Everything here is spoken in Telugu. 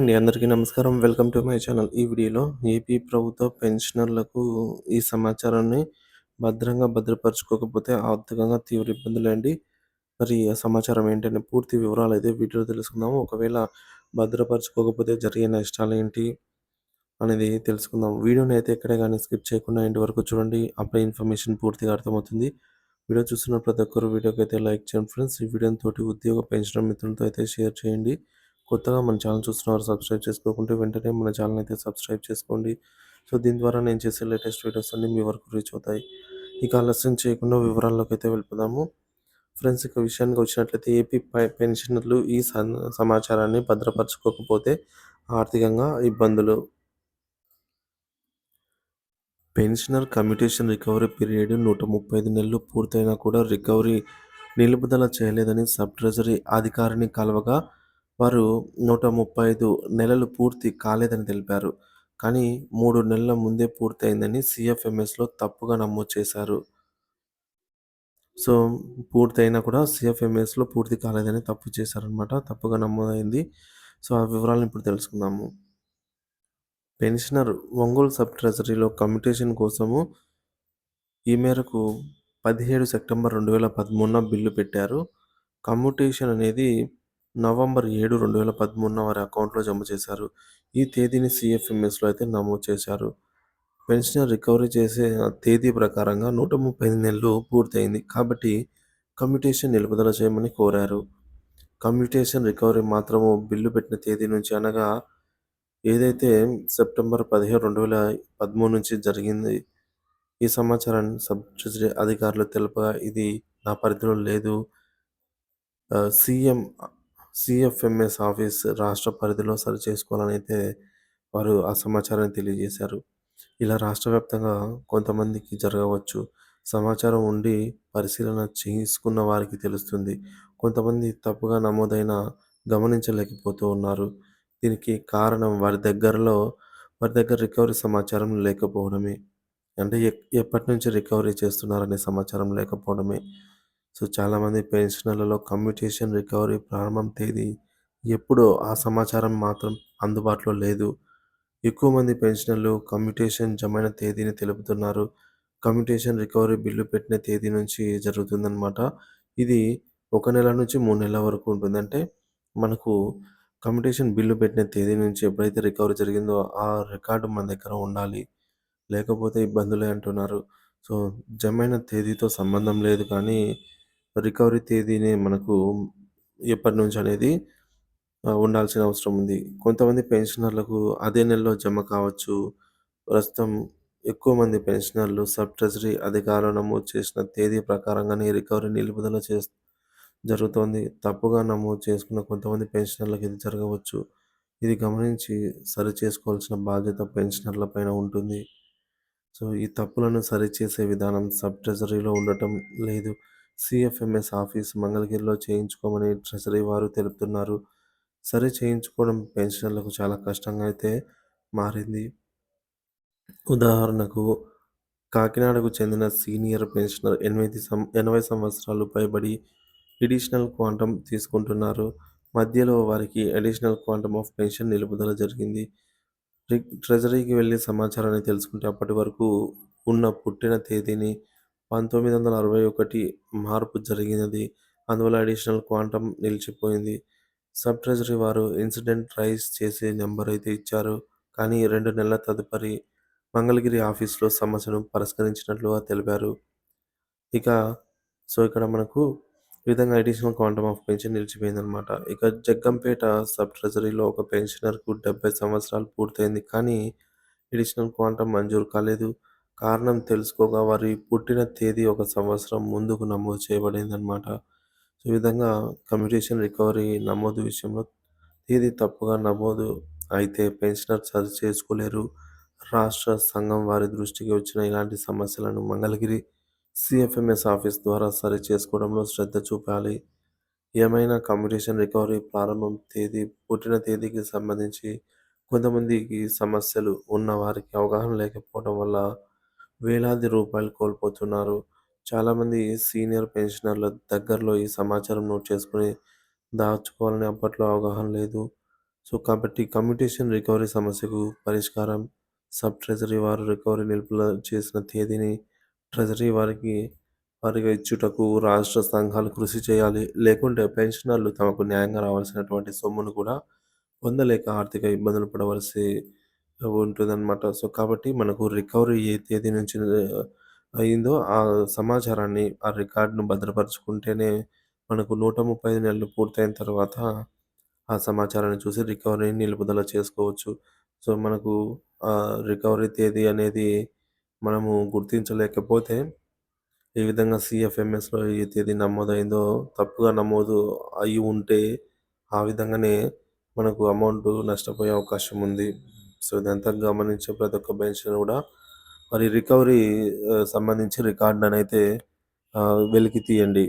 అండి అందరికీ నమస్కారం. Welcome to my channel. ఈ వీడియోలో ఏపీ ప్రభుత్వ పెన్షనర్లకు ఈ సమాచారాన్ని భద్రంగా భద్రపరచుకోకపోతే ఆర్థికంగా తీవ్ర ఇబ్బందులండి. మరి ఆ సమాచారం ఏంటంటే పూర్తి వివరాలు అయితే వీటిలో తెలుసుకుందాము. ఒకవేళ భద్రపరచుకోకపోతే జరిగే నష్టాలు ఏంటి అనేది తెలుసుకుందాం వీడియోని అయితే ఎక్కడే కానీ స్కిప్ చేయకుండా ఇంటి వరకు చూడండి. అప్పుడే ఇన్ఫర్మేషన్ పూర్తిగా అర్థమవుతుంది. వీడియో చూస్తున్న ప్రతి ఒక్కరు వీడియోకి అయితే లైక్ చేయండి ఫ్రెండ్స్. ఈ వీడియోని తోటి ఉద్యోగ పెన్షన్ మిత్రులతో అయితే షేర్ చేయండి. కొత్తగా మన ఛానల్ చూస్తున్నవారు సబ్స్క్రైబ్ చేసుకోకుంటే వెంటనే మన ఛానల్ అయితే సబ్స్క్రైబ్ చేసుకోండి. సో దీని ద్వారా నేను చేసే లేటెస్ట్ వీడియోస్ అన్ని మీ వరకు రీచ్ అవుతాయి. ఇక ఆలస్యం చేయకుండా వివరాల్లోకి అయితే వెళ్ళిపోదాము. ఫ్రెండ్స్ ఇక విషయానికి వచ్చినట్లయితే ఏపీ పెన్షనర్లు ఈ సమాచారాన్ని భద్రపరచుకోకపోతే ఆర్థికంగా ఇబ్బందులు. పెన్షనర్ కమ్యూటేషన్ రికవరీ పీరియడ్ నూట ముప్పై ఐదు నెలలు పూర్తయినా కూడా రికవరీ నిలుపుదల చేయలేదని సబ్ ట్రెజరీ అధికారిని కలవగా వారు నూట ముప్పై ఐదు నెలలు పూర్తి కాలేదని తెలిపారు. కానీ మూడు నెలల ముందే పూర్తయిందని సిఎఫ్ఎంఎస్లో తప్పుగా నమోదు చేశారు. సో పూర్తయినా కూడా సిఎఫ్ఎంఎస్లో పూర్తి కాలేదని తప్పు చేశారనమాట తప్పుగా నమోదైంది. సో ఆ వివరాలను ఇప్పుడు తెలుసుకుందాము. పెన్షనర్ ఒంగోలు సబ్ ట్రెజరీలో కమ్యూటేషన్ కోసము ఈ మేరకు పదిహేడు సెప్టెంబర్ రెండు వేల పదమూడున బిల్లు పెట్టారు. కమ్యూటేషన్ అనేది నవంబర్ ఏడు రెండు వేల పదమూడున వారి అకౌంట్లో జమ చేశారు. ఈ తేదీని సిఎఫ్ఎంఎస్లో అయితే నమోదు చేశారు. పెన్షనర్ రికవరీ చేసే తేదీ ప్రకారంగా నూట ముప్పై ఐదు నెలలు పూర్తయింది. కాబట్టి కమ్యూటేషన్ నిలుపుదల చేయమని కోరారు. కమ్యూటేషన్ రికవరీ మాత్రము బిల్లు పెట్టిన తేదీ నుంచి అనగా ఏదైతే సెప్టెంబర్ పదిహేను రెండు వేల పదమూడు నుంచి జరిగింది ఈ సమాచారాన్ని సబ్ ట్రెజరీ అధికారులు తెలుపగా ఇది నా పరిధిలో లేదు. సీఎం సిఎఫ్ఎంఎస్ ఆఫీస్ రాష్ట్ర పరిధిలో సరి చేసుకోవాలని అయితే వారు ఆ సమాచారాన్ని తెలియజేశారు. ఇలా రాష్ట్ర వ్యాప్తంగా కొంతమందికి జరగవచ్చు. సమాచారం ఉండి పరిశీలన చేసుకున్న వారికి తెలుస్తుంది. కొంతమంది తప్పుగా నమోదైన గమనించలేకపోతూ ఉన్నారు. దీనికి కారణం వారి దగ్గరలో వారి దగ్గర రికవరీ సమాచారం లేకపోవడమే. అంటే ఎప్పటి నుంచి రికవరీ చేస్తున్నారనే సమాచారం లేకపోవడమే. సో చాలామంది పెన్షనర్లలో కమ్యూటేషన్ రికవరీ ప్రారంభం తేదీ ఎప్పుడో ఆ సమాచారం మాత్రం అందుబాటులో లేదు. ఎక్కువ మంది పెన్షనర్లు కమ్యూటేషన్ జమైన తేదీని తెలుపుతున్నారు. కమ్యూటేషన్ రికవరీ బిల్లు పెట్టిన తేదీ నుంచి జరుగుతుందన్నమాట. ఇది ఒక నెల నుంచి మూడు నెలల వరకు ఉంటుంది. అంటే మనకు కమ్యూటేషన్ బిల్లు పెట్టిన తేదీ నుంచి ఎప్పుడైతే రికవరీ జరిగిందో ఆ రికార్డు మన దగ్గర ఉండాలి. లేకపోతే ఇబ్బందులే అంటున్నారు. సో జమైన తేదీతో సంబంధం లేదు కానీ రికవరీ తేదీని మనకు ఎప్పటి నుంచి అనేది ఉండాల్సిన అవసరం ఉంది. కొంతమంది పెన్షనర్లకు అదే నెలలో జమ కావచ్చు. ప్రస్తుతం ఎక్కువ మంది పెన్షనర్లు సబ్ ట్రెజరీ అధికారులు నమోదు చేసిన తేదీ ప్రకారంగానే రికవరీ నిలుపుదల చే జరుగుతోంది. తప్పుగా నమోదు చేసుకున్న కొంతమంది పెన్షనర్లకు ఇది జరగవచ్చు. ఇది గమనించి సరి చేసుకోవాల్సిన బాధ్యత పెన్షనర్ల పైన ఉంటుంది. సో ఈ తప్పులను సరిచేసే విధానం సబ్ ట్రెజరీలో ఉండటం లేదు. సిఎఫ్ఎంఎస్ ఆఫీస్ మంగళగిరిలో చేయించుకోమని ట్రెజరీ వారు తెలుపుతున్నారు. సరి చేయించుకోవడం పెన్షనర్లకు చాలా కష్టంగా అయితే మారింది. ఉదాహరణకు కాకినాడకు చెందిన సీనియర్ పెన్షనర్ ఎనిమిది సం ఎనభై సంవత్సరాలు పైబడి ఎడిషనల్ క్వాంటమ్ తీసుకుంటున్నారు. మధ్యలో వారికి అడిషనల్ క్వాంటమ్ ఆఫ్ పెన్షన్ నిలుపుదల జరిగింది. ట్రెజరీకి వెళ్ళి సమాచారాన్ని తెలుసుకుంటే అప్పటి వరకు ఉన్న పుట్టిన తేదీని పంతొమ్మిది వందల అరవై ఒకటి మార్పు జరిగినది. అందువల్ల అడిషనల్ క్వాంటమ్ నిలిచిపోయింది. సబ్ ట్రెజరీ వారు ఇన్సిడెంట్ రైజ్ చేసే నెంబర్ అయితే ఇచ్చారు. కానీ రెండు నెలల తదుపరి మంగళగిరి ఆఫీస్లో సమస్యను పరిష్కరించినట్లుగా తెలిపారు. ఇక సో ఇక్కడ మనకు ఈ విధంగా అడిషనల్ క్వాంటమ్ ఆఫ్ పెన్షన్ నిలిచిపోయిందనమాట ఇక జగ్గంపేట సబ్ ట్రెజరీలో ఒక పెన్షనర్కు డెబ్బై సంవత్సరాలు పూర్తయింది. కానీ అడిషనల్ క్వాంటమ్ మంజూరు కాలేదు. కారణం తెలుసుకోగా వారి పుట్టిన తేదీ ఒక సంవత్సరం ముందుకు నమోదు చేయబడిందనమాట ఈ విధంగా కమ్యూటేషన్ రికవరీ నమోదు విషయంలో తేదీ తప్పుగా నమోదు అయితే పెన్షనర్ సరి చేసుకోలేరు. రాష్ట్ర సంఘం వారి దృష్టికి వచ్చిన ఇలాంటి సమస్యలను మంగళగిరి సిఎఫ్ఎంఎస్ ఆఫీస్ ద్వారా సరి చేసుకోవడంలో శ్రద్ధ చూపాలి. ఏమైనా కమ్యూనికేషన్ రికవరీ ప్రారంభం తేదీ పుట్టిన తేదీకి సంబంధించి కొంతమందికి సమస్యలు ఉన్న వారికి అవగాహన లేకపోవడం వల్ల వేలాది రూపాయలు కోల్పోతున్నారు చాలామంది సీనియర్ పెన్షనర్ల దగ్గరలో ఈ సమాచారం నోట్ చేసుకుని దాచుకోవాలని అప్పట్లో అవగాహన లేదు సో, కాబట్టి కమ్యూటేషన్ రికవరీ సమస్యకు పరిష్కారం సబ్ ట్రెజరీ వారు రికవరీ నిలుపుల చేసిన తేదీని ట్రెజరీ వారికి వారికి ఇచ్చుటకు రాష్ట్ర సంఘాలు కృషి చేయాలి. లేకుంటే పెన్షనర్లు తమకు న్యాయంగా రావాల్సినటువంటి సొమ్మును కూడా పొందలేక ఆర్థిక ఇబ్బందులు పడవలసి ఉంటుందన్నమాట. సో, కాబట్టి మనకు రికవరీ ఏ తేదీ నుంచి అయిందో ఆ సమాచారాన్ని, ఆ రికార్డును భద్రపరచుకుంటేనే మనకు 135 నెలలు పూర్తయిన తర్వాత ఆ సమాచారాన్ని చూసి రికవరీని నిలుపుదల చేసుకోవచ్చు. సో, మనకు ఆ రికవరీ తేదీ అనేది మనము గుర్తించలేకపోతే ఏ విధంగా సిఎఫ్ఎంఎస్లో ఏ తేదీ నమోదైందో తప్పుగా నమోదు అయి ఉంటే ఆ విధంగానే మనకు అమౌంట్ నష్టపోయే అవకాశం ఉంది. సో, ఇదంతా గమనించే ప్రతి ఒక్క బెంచ్ కూడా మరి రికవరీ సంబంధించి రికార్డుననైతే అయితే వెలికి తీయండి.